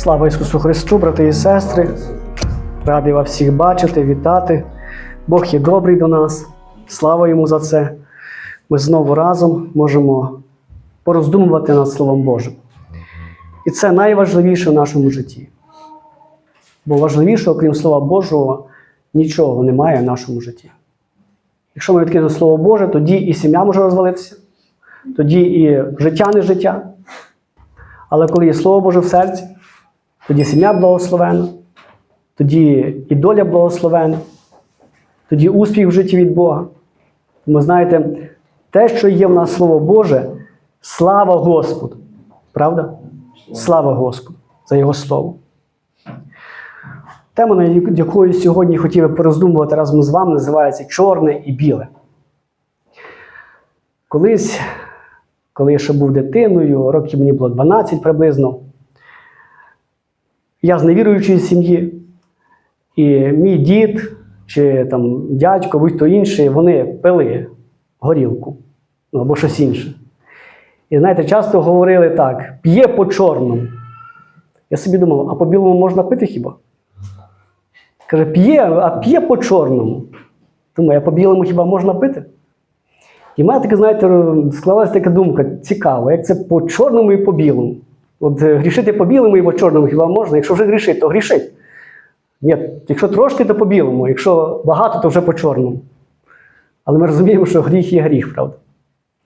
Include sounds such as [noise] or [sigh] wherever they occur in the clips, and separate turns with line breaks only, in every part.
Слава Ісусу Христу, брати і сестри. Радий вас всіх бачити, вітати. Бог є добрий до нас. Слава йому за це. Ми знову разом можемо пороздумувати над Словом Божим. І це найважливіше в нашому житті. Бо важливіше, окрім Слова Божого, нічого немає в нашому житті. Якщо ми відкинемо Слово Боже, тоді і сім'я може розвалитися, тоді і життя не життя. Але коли є Слово Боже в серці, тоді сім'я благословена, тоді і доля благословена, тоді успіх в житті від Бога. Тому знаєте, те, що є в нас Слово Боже, слава Господу. Правда? Слава Господу за Його Слово. Тема, над якою сьогодні хотів би пороздумувати разом з вами, називається Чорне і біле. Колись, коли я ще був дитиною, років мені було 12 приблизно, я з невіруючої сім'ї, і мій дід чи там дядько, будь-то інший, вони пили горілку ну, або щось інше. І знаєте, часто говорили так: п'є по чорному. Я собі думав, а по білому можна пити хіба? Каже, п'є, а п'є по чорному. Думаю, а по білому хіба можна пити? І в мене таке, знаєте, склалася така думка, цікаво, як це по чорному і по білому. От е, грішити по білому і по чорному хіба можна? Якщо вже грішить, то грішить. Ні, якщо трошки, то по білому, якщо багато, то вже по чорному. Але ми розуміємо, що гріх є гріх, правда?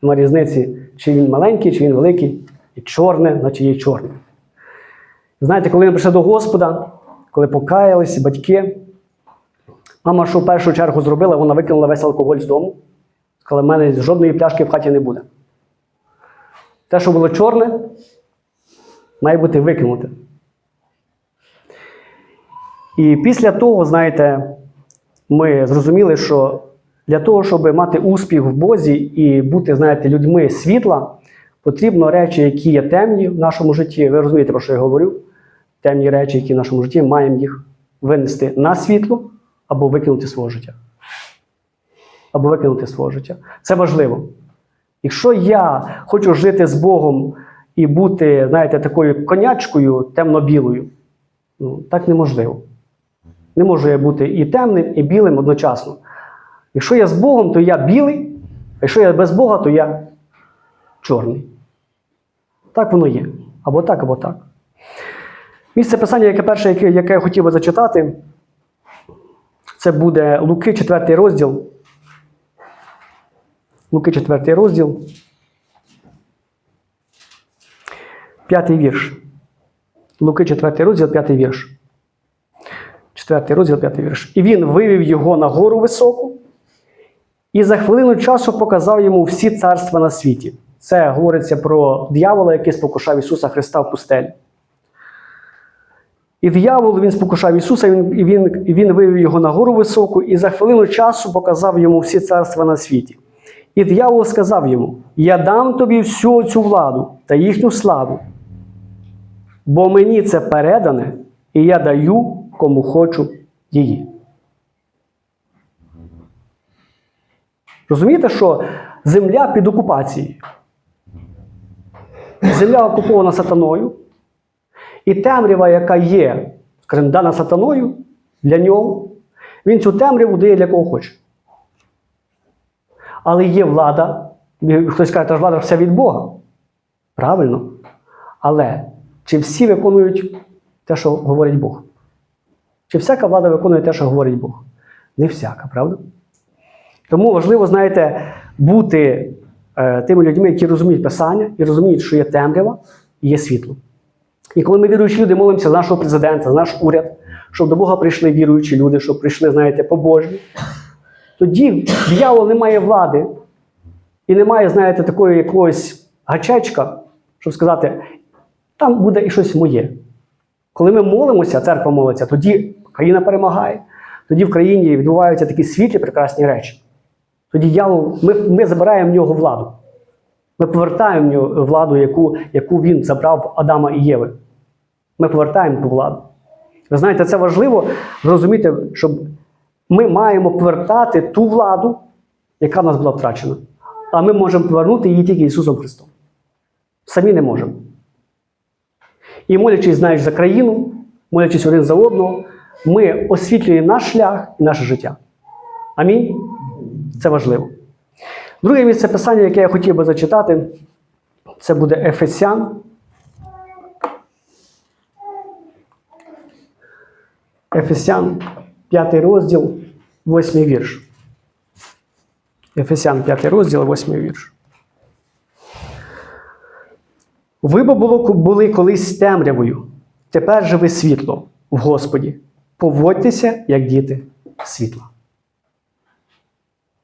Нема різниці, чи він маленький, чи він великий, і чорне, значить є чорне. Знаєте, коли ми прийшли до Господа, коли покаялися батьки, мама, що в першу чергу зробила, вона викинула весь алкоголь з дому. Сказала, в мене жодної пляшки в хаті не буде. Те, що було чорне, має бути викинуте. І після того, знаєте, ми зрозуміли, що для того, щоб мати успіх в Бозі і бути, знаєте, людьми світла, потрібно речі, які є темні в нашому житті. Ви розумієте, про що я говорю? Темні речі, які в нашому житті, маємо їх винести на світло або викинути свого життя. Або викинути свого життя. Це важливо. Якщо я хочу жити з Богом і бути, знаєте, такою конячкою темно-білою, ну, так неможливо. Не можу я бути і темним, і білим одночасно. Якщо я з Богом, то я білий, а якщо я без Бога, то я чорний. Так воно є. Або так, або так. Місце писання, яке перше, яке, яке я хотів би зачитати, це буде Луки, 4 розділ. Луки, 4 розділ. П'ятий вірш. Луки, 4 розділ, п'ятий вірш. Четвертий розділ, п'ятий вірш. І він вивів його на гору високу, і за хвилину часу показав йому всі царства на світі. Це говориться про диявола, який спокушав Ісуса Христа в пустелі. І диявол він спокушав Ісуса, і він, і, він, він вивів його на гору високу, і за хвилину часу показав йому всі царства на світі. І диявол сказав йому: Я дам тобі всю цю владу та їхню славу, бо мені це передане, і я даю кому хочу її. Розумієте, що земля під окупацією? Земля окупована сатаною, і темрява, яка є, скажімо, дана сатаною для нього, він цю темряву дає для кого хоче. Але є влада, хтось каже, що влада все від Бога. Правильно. Але чи всі виконують те, що говорить Бог? Чи всяка влада виконує те, що говорить Бог? Не всяка, правда? Тому важливо, знаєте, бути е, тими людьми, які розуміють Писання і розуміють, що є темрява і є світло. І коли ми віруючі люди молимося за нашого президента, за наш уряд, щоб до Бога прийшли віруючі люди, щоб прийшли, знаєте, побожні, тоді диявол не має влади і не має, знаєте, такої якогось гачечка, щоб сказати, там буде і щось моє. Коли ми молимося, церква молиться, тоді країна перемагає. Тоді в країні відбуваються такі світлі, прекрасні речі. Тоді яву, ми, ми забираємо в нього владу. Ми повертаємо в нього владу, яку, яку він забрав Адама і Єви. Ми повертаємо ту владу. Ви знаєте, це важливо зрозуміти, щоб ми маємо повертати ту владу, яка в нас була втрачена. А ми можемо повернути її тільки Ісусом Христом. Самі не можемо. І молячись, знаєш, за країну, молячись один за одного, ми освітлюємо наш шлях і наше життя. Амінь. Це важливо. Друге місце писання, яке я хотів би зачитати, це буде Ефесян. Ефесян, 5 розділ, 8 вірш. Ефесян, 5 розділ, 8 вірш. Ви бо було, були колись темрявою, тепер же ви світло в Господі. Поводьтеся, як діти світла.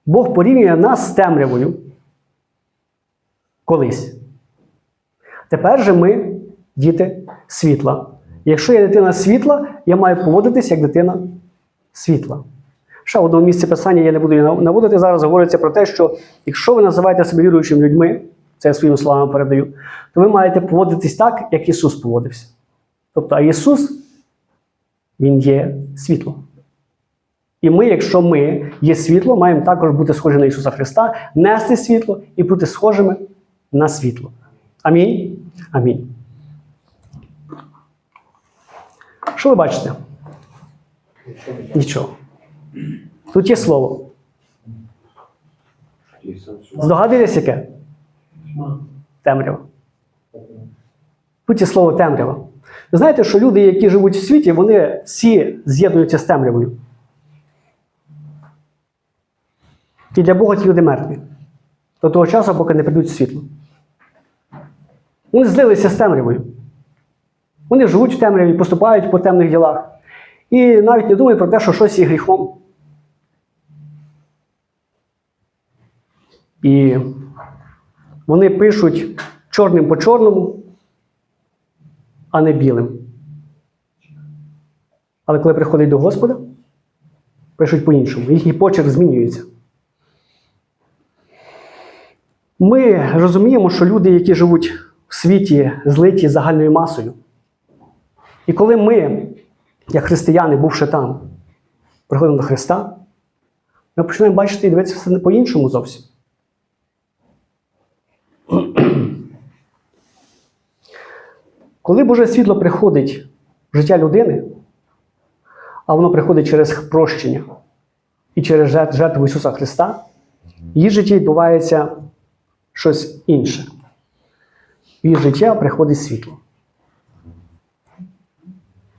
Бог порівнює нас з темрявою колись. Тепер же ми діти світла. Якщо я дитина світла, я маю поводитися як дитина світла. Ще в одному місці писання я не буду наводити. Зараз говориться про те, що якщо ви називаєте себе віруючими людьми, це я своїми словами передаю, то ви маєте поводитись так, як Ісус поводився. Тобто, а Ісус, Він є світло. І ми, якщо ми є світло, маємо також бути схожі на Ісуса Христа, нести світло і бути схожими на світло. Амінь. Амінь. Що ви бачите? Нічого. Тут є слово. Здогадуєтесь, яке? Темрява. Тут є слово темрява. Ви знаєте, що люди, які живуть в світі, вони всі з'єднуються з темрявою. І для Бога ті люди мертві. До того часу, поки не прийдуть світло. Вони злилися з темрявою. Вони живуть в темряві, поступають по темних ділах. І навіть не думають про те, що щось є гріхом. І вони пишуть чорним по чорному, а не білим. Але коли приходять до Господа, пишуть по-іншому. Їхній почерк змінюється. Ми розуміємо, що люди, які живуть в світі, злиті загальною масою. І коли ми, як християни, бувши там, приходимо до Христа, ми починаємо бачити і дивитися все по-іншому зовсім. Коли Боже світло приходить в життя людини, а воно приходить через прощення і через жертву Ісуса Христа, в її житті відбувається щось інше. В її життя приходить світло.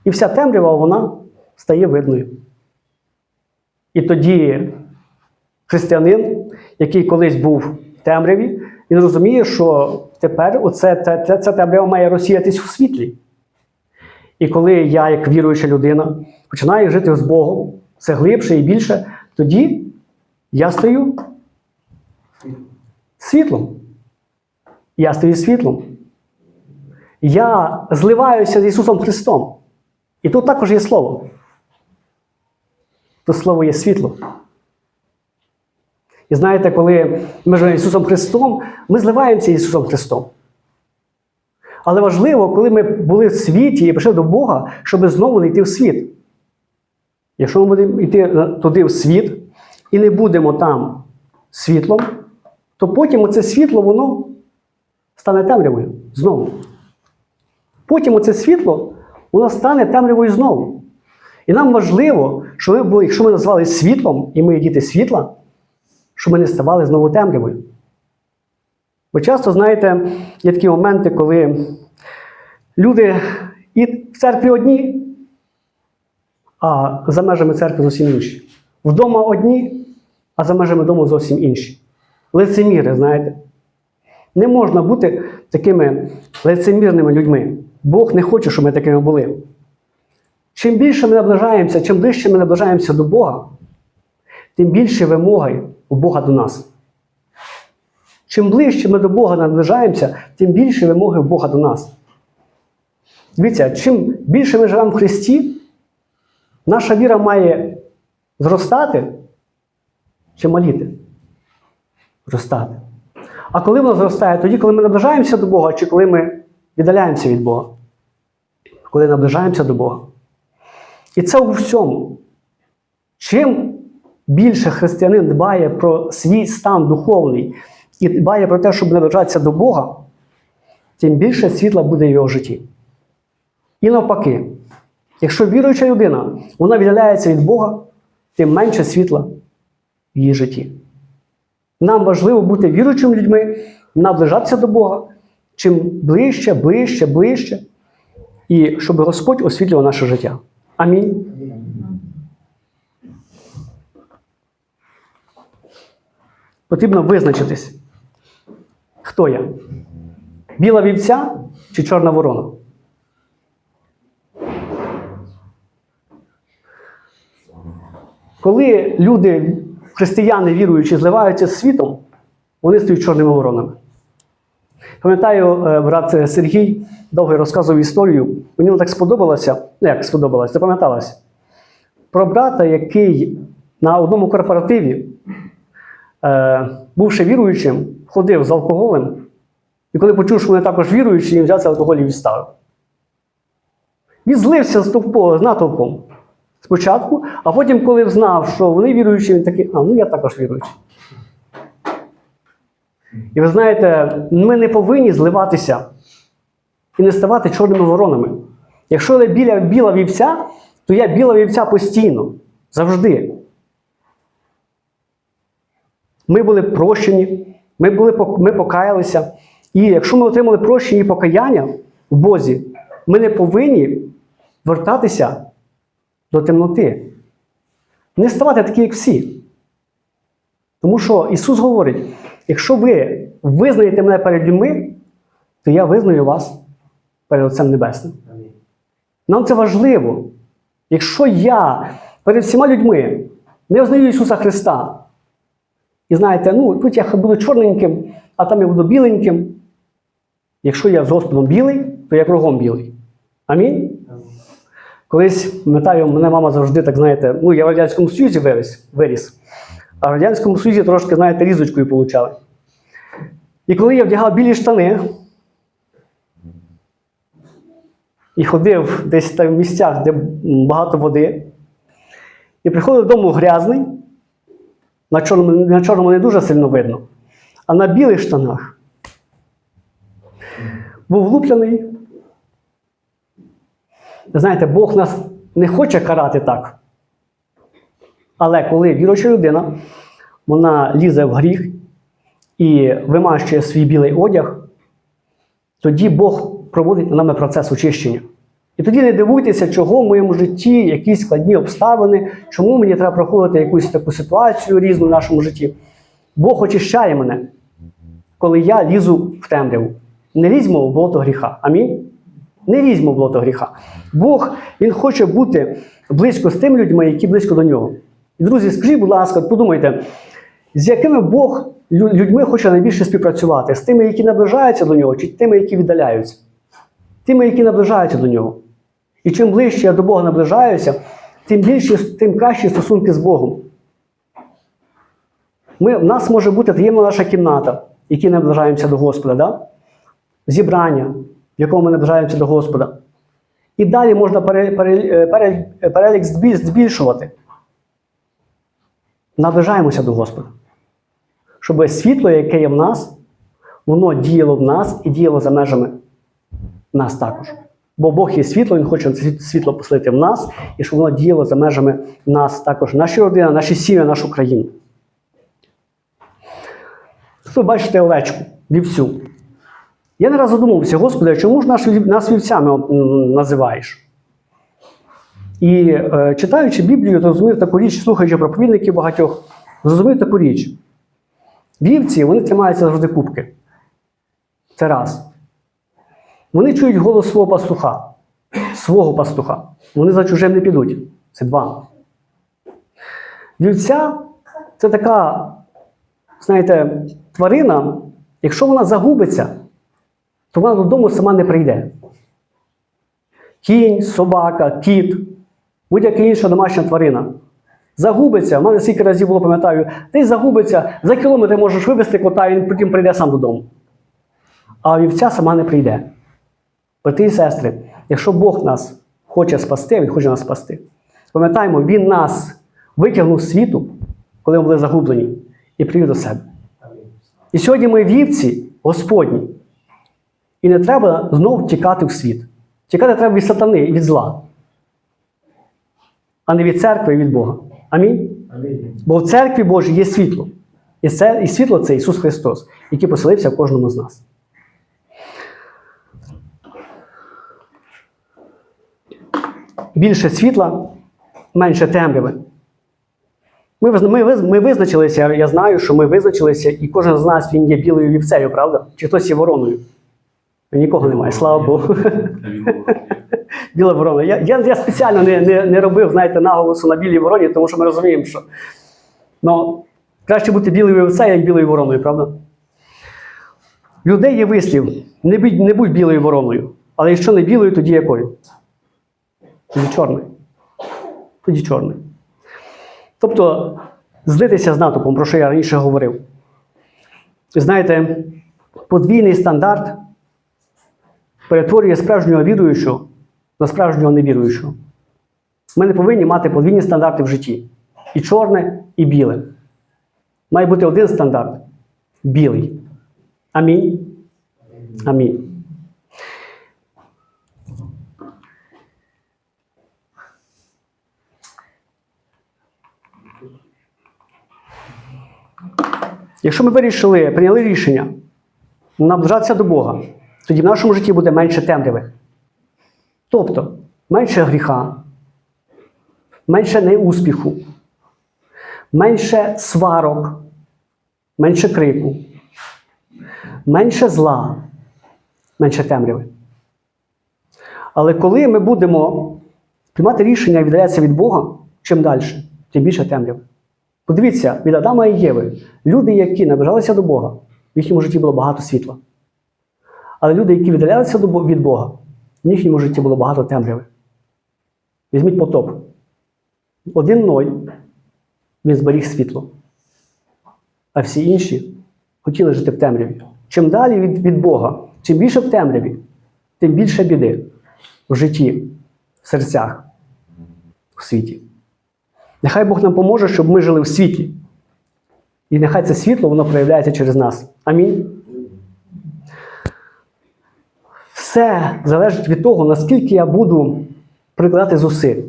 І вся темрява вона стає видною. І тоді християнин, який колись був в темряві, він розуміє, що тепер оце, ця, ця, ця темрява має розсіятись у світлі. І коли я, як віруюча людина, починаю жити з Богом все глибше і більше, тоді я стаю світлом. Я стаю світлом. Я зливаюся з Ісусом Христом. І тут також є слово. Тут слово є світло. І знаєте, коли ми живемо Ісусом Христом, ми зливаємося Ісусом Христом. Але важливо, коли ми були в світі і прийшли до Бога, щоб знову не йти в світ. Якщо ми будемо йти туди в світ і не будемо там світлом, то потім оце світло воно стане темрявою знову. Потім оце світло воно стане темрявою знову. І нам важливо, що ми якщо ми назвали світлом, і ми діти світла, щоб ми не ставали знову темрявою. Бо часто, знаєте, є такі моменти, коли люди і в церкві одні, а за межами церкви зовсім інші. Вдома одні, а за межами дому зовсім інші. Лицеміри, знаєте. Не можна бути такими лицемірними людьми. Бог не хоче, щоб ми такими були. Чим більше ми наближаємося, чим ближче ми наближаємося до Бога, тим більше вимоги у Бога до нас. Чим ближче ми до Бога наближаємося, тим більше вимоги Бога до нас. Дивіться, чим більше ми живемо в Христі, наша віра має зростати чи маліти? Зростати. А коли вона зростає? Тоді, коли ми наближаємося до Бога, чи коли ми віддаляємося від Бога? Коли наближаємося до Бога. І це у всьому. Чим більше християнин дбає про свій стан духовний і дбає про те, щоб наближатися до Бога, тим більше світла буде в його житті. І навпаки, якщо віруюча людина, вона віддаляється від Бога, тим менше світла в її житті. Нам важливо бути віруючими людьми, наближатися до Бога, чим ближче, ближче, ближче, і щоб Господь освітлював наше життя. Амінь. Потрібно визначитись, хто я? Біла вівця чи чорна ворона? Коли люди, християни віруючі, зливаються з світом, вони стають чорними воронами. Пам'ятаю, е, брат Сергій довго розказував історію. Мені так сподобалося, ну як сподобалося, запам'яталося. Про брата, який на одному корпоративі, е, бувши віруючим, ходив з алкоголем, і коли почув, що вони також віруючі, він взяв цей алкоголь і відставив. Він злився з натовпом спочатку, а потім, коли знав, що вони віруючі, він такий, а ну я також віруючий. І ви знаєте, ми не повинні зливатися і не ставати чорними воронами. Якщо я біля біла вівця, то я біла вівця постійно, завжди. Ми були прощені, ми, були, ми покаялися. І якщо ми отримали прощення і покаяння в Бозі, ми не повинні вертатися до темноти. Не ставати такі, як всі. Тому що Ісус говорить: якщо ви визнаєте мене перед людьми, то я визнаю вас перед Отцем Небесним. Нам це важливо. Якщо я перед всіма людьми не визнаю Ісуса Христа, і знаєте, ну тут я буду чорненьким, а там я буду біленьким. Якщо я з Господом білий, то я кругом білий. Амінь? Колись, пам'ятаю, мене мама завжди так, знаєте, ну я в Радянському Союзі виріс, виріс. А в Радянському Союзі трошки, знаєте, різочкою получали. І коли я вдягав білі штани і ходив десь там в місцях, де багато води, і приходив додому грязний, на чорному, на чорному не дуже сильно видно, а на білих штанах був влуплений. Знаєте, Бог нас не хоче карати так. Але коли віруюча людина, вона лізе в гріх і вимащує свій білий одяг, тоді Бог проводить над нами процес очищення. І тоді не дивуйтеся, чого в моєму житті якісь складні обставини, чому мені треба проходити якусь таку ситуацію різну в нашому житті. Бог очищає мене, коли я лізу в темряву. Не лізьмо в болото гріха. Амінь. Не лізьмо в болото гріха. Бог Він хоче бути близько з тими людьми, які близько до нього. І, друзі, скажіть, будь ласка, подумайте, з якими Бог людьми хоче найбільше співпрацювати? З тими, які наближаються до нього, чи тими, які віддаляються? Тими, які наближаються до нього. І чим ближче я до Бога наближаюся, тим більше, тим кращі стосунки з Богом. Ми, в нас може бути таємна наша кімната, в якій наближаємося до Господа, да? зібрання, в якому ми наближаємося до Господа. І далі можна пере- пере- пере- перелік збільшувати. Наближаємося до Господа. Щоб світло, яке є в нас, воно діяло в нас і діяло за межами нас також. Бо Бог є світло, Він хоче це світло поселити в нас, і щоб воно діяло за межами нас також, наші родини, наші сім'ї, нашу країну. Ви бачите овечку, вівцю. Я не раз задумався, Господи, а чому ж вів- нас вівцями називаєш? І е, читаючи Біблію, зрозумів таку річ, слухаючи проповідників багатьох, зрозумів таку річ. Вівці вони тримаються завжди кубки. Це раз. Вони чують голос свого пастуха, свого пастуха. Вони за чужим не підуть. Це два. Вівця це така, знаєте, тварина, якщо вона загубиться, то вона додому сама не прийде. Кінь, собака, кіт, будь-яка інша домашня тварина. Загубиться, в мене скільки разів було, пам'ятаю, десь загубиться, за кілометр можеш вивезти кота, він потім прийде сам додому. А вівця сама не прийде. Брати і сестри, якщо Бог нас хоче спасти, Він хоче нас спасти. Пам'ятаємо, Він нас витягнув з світу, коли ми були загублені, і привів до себе. І сьогодні ми вівці Господні. І не треба знову тікати в світ. Тікати треба від сатани і від зла, а не від церкви і від Бога. Амінь.
Амінь.
Бо в церкві Божій є світло. І, це, і світло це Ісус Христос, який поселився в кожному з нас. Більше світла, менше темряви. Ми, ми, ми визначилися, я знаю, що ми визначилися, і кожен з нас він є білою вівцею, правда? Чи хтось є вороною? Нікого немає, слава Богу. [laughs] Біла ворона. Я, я, я спеціально не, не, не робив, знаєте, наголосу на білій вороні, тому що ми розуміємо, що ну, краще бути білою вівцею, як білою вороною, правда? Людей є вислів: не будь, не будь білою вороною. Але якщо не білою, тоді якою? Тоді чорною. Тоді чорною. Тобто, злитися з натовпом, про що я раніше говорив. Знаєте, подвійний стандарт перетворює справжнього віруючого на справжнього невіруючого. Ми не повинні мати подвійні стандарти в житті. І чорне, і біле. Має бути один стандарт білий. Амінь. Амінь. Якщо ми вирішили, прийняли рішення наближатися до Бога, тоді в нашому житті буде менше темряви. Тобто менше гріха, менше неуспіху, менше сварок, менше крику, менше зла, менше темряви. Але коли ми будемо приймати рішення і віддалятися від Бога, чим далі, тим більше темряви. Подивіться, від Адама і Єви, люди, які наближалися до Бога, в їхньому житті було багато світла. Але люди, які віддалялися від Бога, в їхньому житті було багато темряви. Візьміть потоп. Один Ной, він зберіг світло. А всі інші хотіли жити в темряві. Чим далі від, від Бога, чим більше в темряві, тим більше біди в житті, в серцях, у світі. Нехай Бог нам поможе, щоб ми жили в світлі. І нехай це світло воно проявляється через нас. Амінь. Все залежить від того, наскільки я буду прикладати зусиль.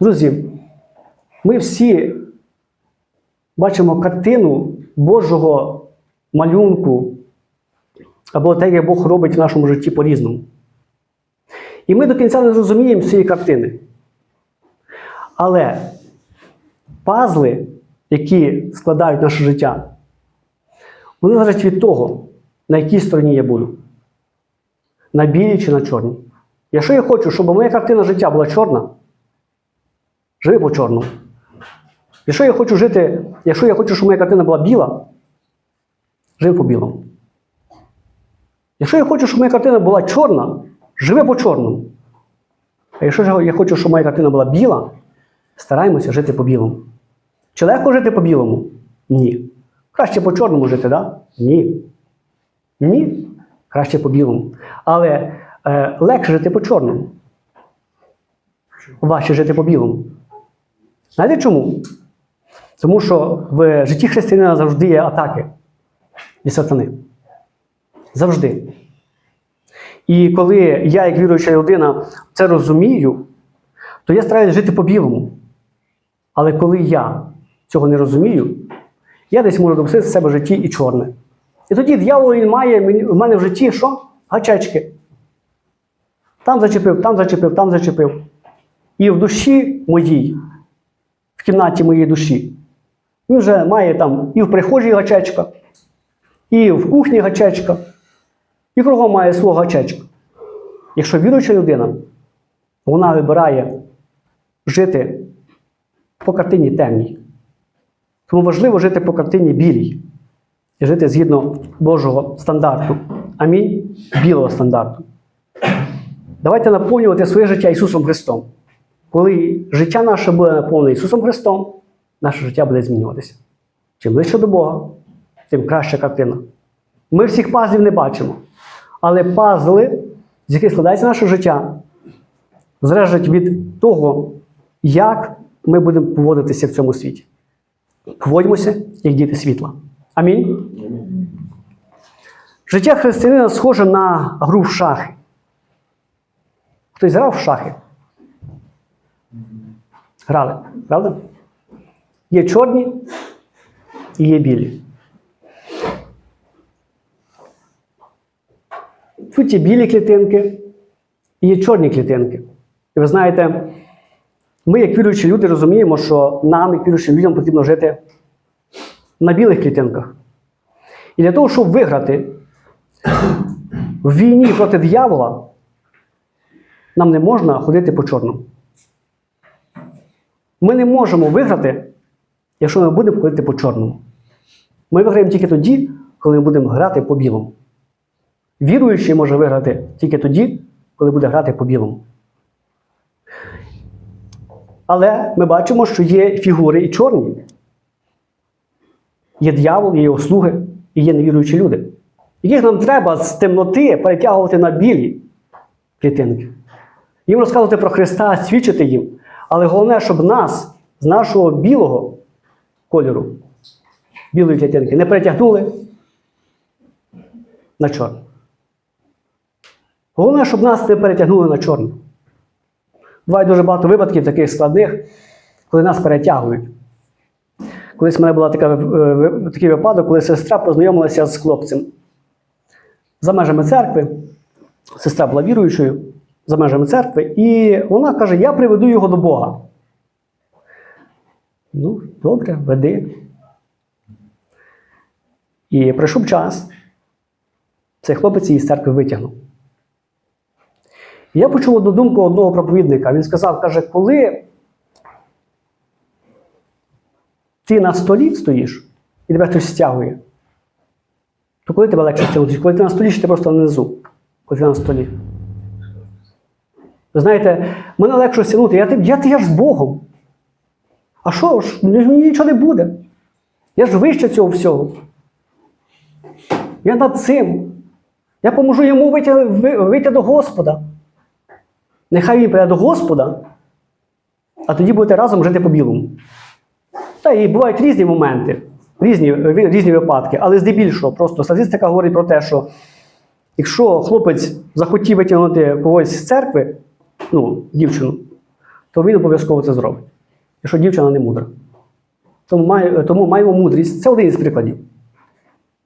Друзі, ми всі бачимо картину Божого малюнку або те, як Бог робить в нашому житті по-різному. І ми до кінця не зрозуміємо цієї картини. Але пазли, які складають наше життя, вони залежать від того, на якій стороні я буду. На білій чи на чорній. Якщо я хочу, щоб моя картина життя була чорна, живи по чорному. Якщо я хочу жити, якщо я хочу, щоб моя картина була біла, живи по білому. Якщо я хочу, щоб моя картина була чорна, живи по чорному. А якщо я хочу, щоб моя картина була біла, стараємося жити по білому. Чи легко жити по білому? Ні. Краще по чорному жити? Да? Ні. Ні. Краще по білому. Але е, легше жити по чорному. Важче жити по білому. Знаєте чому? Тому що в житті християнина завжди є атаки від сатани. Завжди. І коли я, як віруюча людина, це розумію, то я стараюся жити по-білому. Але коли я цього не розумію, я десь можу допустити в себе в житті і чорне. І тоді дьявол він має в мене в житті що? Гачечки. Там зачепив, там зачепив, там зачепив. І в душі моїй, в кімнаті моєї душі, він вже має там і в прихожій гачечка, і в кухні гачечка, і кругом має свого гачечка. Якщо віруюча людина, вона вибирає жити по картині темній. Тому важливо жити по картині білій і жити згідно Божого стандарту. Амінь. Білого стандарту. Давайте наповнювати своє життя Ісусом Христом. Коли життя наше буде наповнене Ісусом Христом, наше життя буде змінюватися. Чим ближче до Бога, тим краща картина. Ми всіх пазлів не бачимо. Але пазли, з яких складається наше життя, залежать від того, як ми будемо поводитися в цьому світі. Поводимося, як діти світла. Амінь. Життя християнина схоже на гру в шахи. Хтось грав в шахи? Грали, правда? Є чорні і є білі. Тут є білі клітинки і є чорні клітинки. І ви знаєте, ми, як віруючі люди, розуміємо, що нам, як віруючим людям, потрібно жити на білих клітинках. І для того, щоб виграти в війні проти диявола, нам не можна ходити по чорному. Ми не можемо виграти, якщо ми будемо ходити по чорному. Ми виграємо тільки тоді, коли ми будемо грати по білому. Віруючий може виграти тільки тоді, коли буде грати по білому. Але ми бачимо, що є фігури і чорні. Є дьявол, є його слуги, і є невіруючі люди. Яких нам треба з темноти перетягувати на білі клітинки. Їм розказувати про Христа, свідчити їм. Але головне, щоб нас з нашого білого кольору, білої клітинки, не перетягнули на чорну. Головне, щоб нас не перетягнули на чорну. Буває дуже багато випадків таких складних, коли нас перетягують. Колись в мене був такий випадок, коли сестра познайомилася з хлопцем за межами церкви. Сестра була віруючою за межами церкви, і вона каже: Я приведу його до Бога. Ну, добре, веди. І прийшов час, цей хлопець її з церкви витягнув. Я почув одну думку одного проповідника. Він сказав: каже, коли ти на столі стоїш і тебе хтось стягує, то коли тебе легше стягнути? Коли ти на столі, ти просто внизу, коли ти на столі. Ви знаєте, мене легше стягнути, я, я, я ж з Богом. А що ж, мені нічого не буде. Я ж вище цього всього. Я над цим. Я поможу йому вийти, вийти до Господа. Нехай він прийде до Господа, а тоді будете разом жити по-білому. Та і бувають різні моменти, різні, різні випадки, але здебільшого, просто статистика говорить про те, що якщо хлопець захотів витягнути когось з церкви, ну, дівчину, то він обов'язково це зробить. Якщо дівчина не мудра. Тому, має, тому маємо мудрість. Це один із прикладів.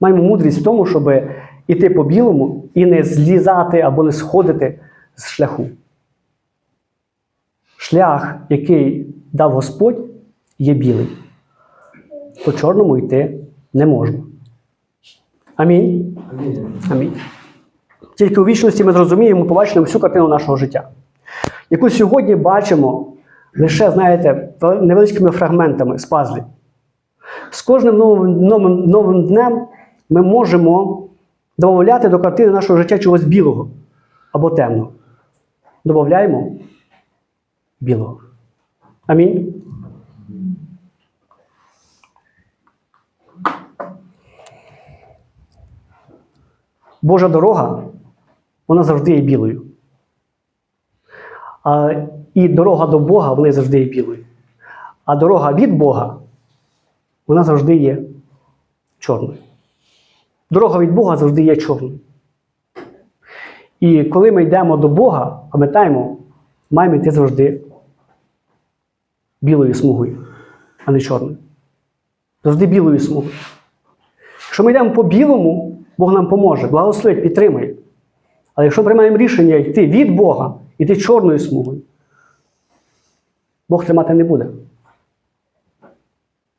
Маємо мудрість в тому, щоб іти по білому і не злізати або не сходити з шляху. Шлях, який дав Господь, є білий. По чорному йти не можна. Амінь. Амінь. Тільки у вічності ми зрозуміємо, побачимо всю картину нашого життя, яку сьогодні бачимо лише, знаєте, невеличкими фрагментами з пазлів. З кожним новим, новим, новим днем ми можемо додати до картини нашого життя чогось білого або темного. Додаємо білого. Амінь. Божа дорога, вона завжди є білою. А, І дорога до Бога, вона завжди є білою. А дорога від Бога, вона завжди є чорною. Дорога від Бога завжди є чорною. І коли ми йдемо до Бога, пам'ятаємо, маємо йти завжди білою смугою, а не чорною. Завжди білою смугою. Якщо ми йдемо по білому, Бог нам поможе, благословить, підтримує. Але якщо приймаємо рішення йти від Бога, йти чорною смугою, Бог тримати не буде.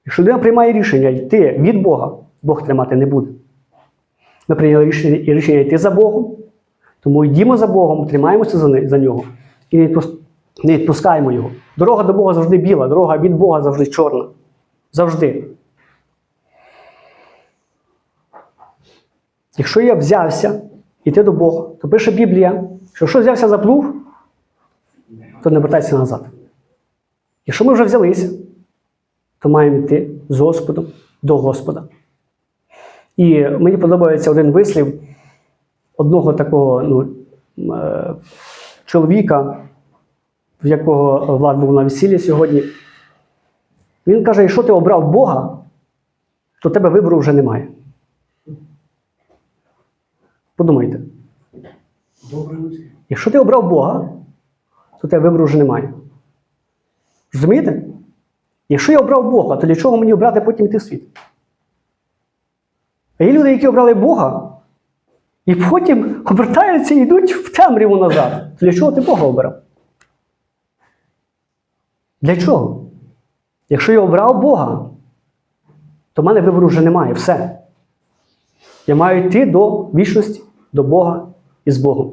Якщо людина приймає рішення йти від Бога, Бог тримати не буде. Ми прийняли рішення, рішення йти за Богом, тому йдімо за Богом, тримаємося за, за нього і не. Не відпускаємо його. Дорога до Бога завжди біла, дорога від Бога завжди чорна. Завжди. Якщо я взявся йти до Бога, то пише Біблія, що якщо взявся за плуг, то не вертайся назад. Якщо ми вже взялися, то маємо йти з Господом до Господа. І мені подобається один вислів одного такого ну, е, чоловіка, в якого Влад був на весіллі сьогодні. Він каже: якщо ти обрав Бога, то тебе вибору вже немає. Подумайте. Якщо ти обрав Бога, то тебе вибору вже немає. Розумієте? Якщо я обрав Бога, то для чого мені обрати потім йти в світ? А є люди, які обрали Бога, і потім обертаються і йдуть в темряву назад. То для чого ти Бога обрав? Для чого? Якщо я обрав Бога, то в мене вибору вже немає. Все. Я маю йти до вічності, до Бога і з Богом.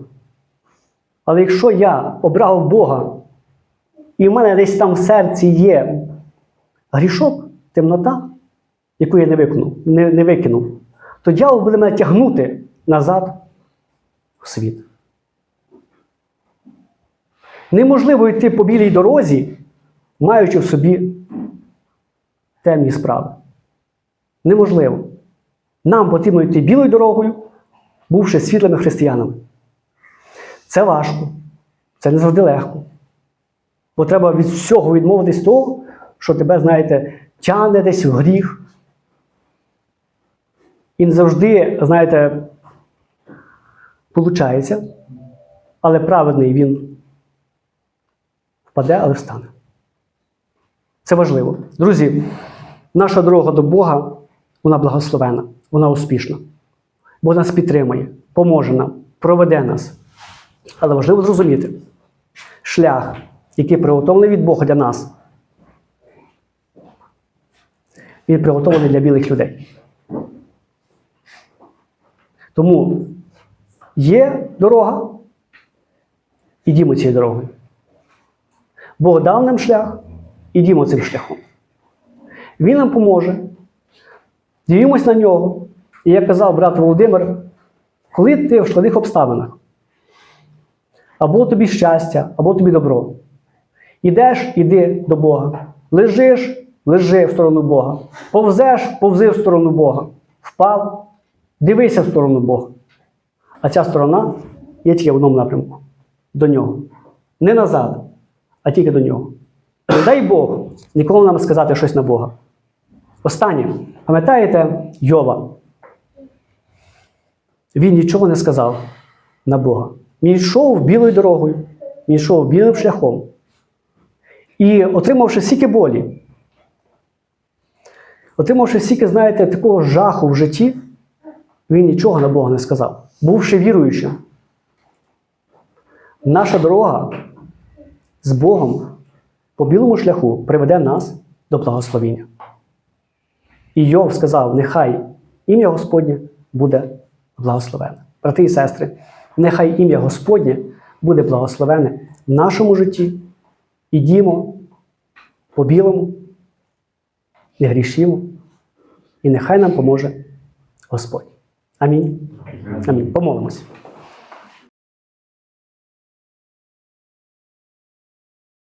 Але якщо я обрав Бога, і в мене десь там в серці є грішок, темнота, яку я не виконав, не, не викинув, то дьявол буде мене тягнути назад в світ. Неможливо йти по білій дорозі, маючи в собі темні справи. Неможливо. Нам потрібно йти білою дорогою, бувши світлими християнами. Це важко, це не завжди легко. Бо треба від всього відмовитись того, що тебе, знаєте, тягне десь в гріх. І не завжди, знаєте, виходить, але праведний він впаде, але встане. Це важливо. Друзі, наша дорога до Бога, вона благословена, вона успішна. Бог нас підтримує, поможе нам, проведе нас. Але важливо зрозуміти, шлях, який приготовлений від Бога для нас, він приготовлений для білих людей. Тому є дорога, ідімо цією дорогою. Бог дав нам шлях, ідімо цим шляхом. Він нам поможе. Дивімось на нього. І як казав брат Володимир, коли ти в складних обставинах, або тобі щастя, або тобі добро. Ідеш, іди до Бога. Лежиш, лежи в сторону Бога. Повзеш, повзи в сторону Бога. Впав, дивися в сторону Бога. А ця сторона є тільки в одному напрямку до нього. Не назад, а тільки до нього. Не дай Бог ніколи нам сказати щось на Бога. Останнє, пам'ятаєте Йова? Він нічого не сказав на Бога. Він йшов білою дорогою, він йшов білим шляхом. І отримавши стільки болі, отримавши стільки, знаєте, такого жаху в житті, він нічого на Бога не сказав, бувши віруючим. Наша дорога з Богом по білому шляху приведе нас до благословіння. І Йов сказав: нехай ім'я Господнє буде благословене. Брати і сестри, нехай ім'я Господнє буде благословене в нашому житті. Ідімо по білому, не грішімо, і нехай нам поможе Господь. Амінь. Амінь. Помолимось.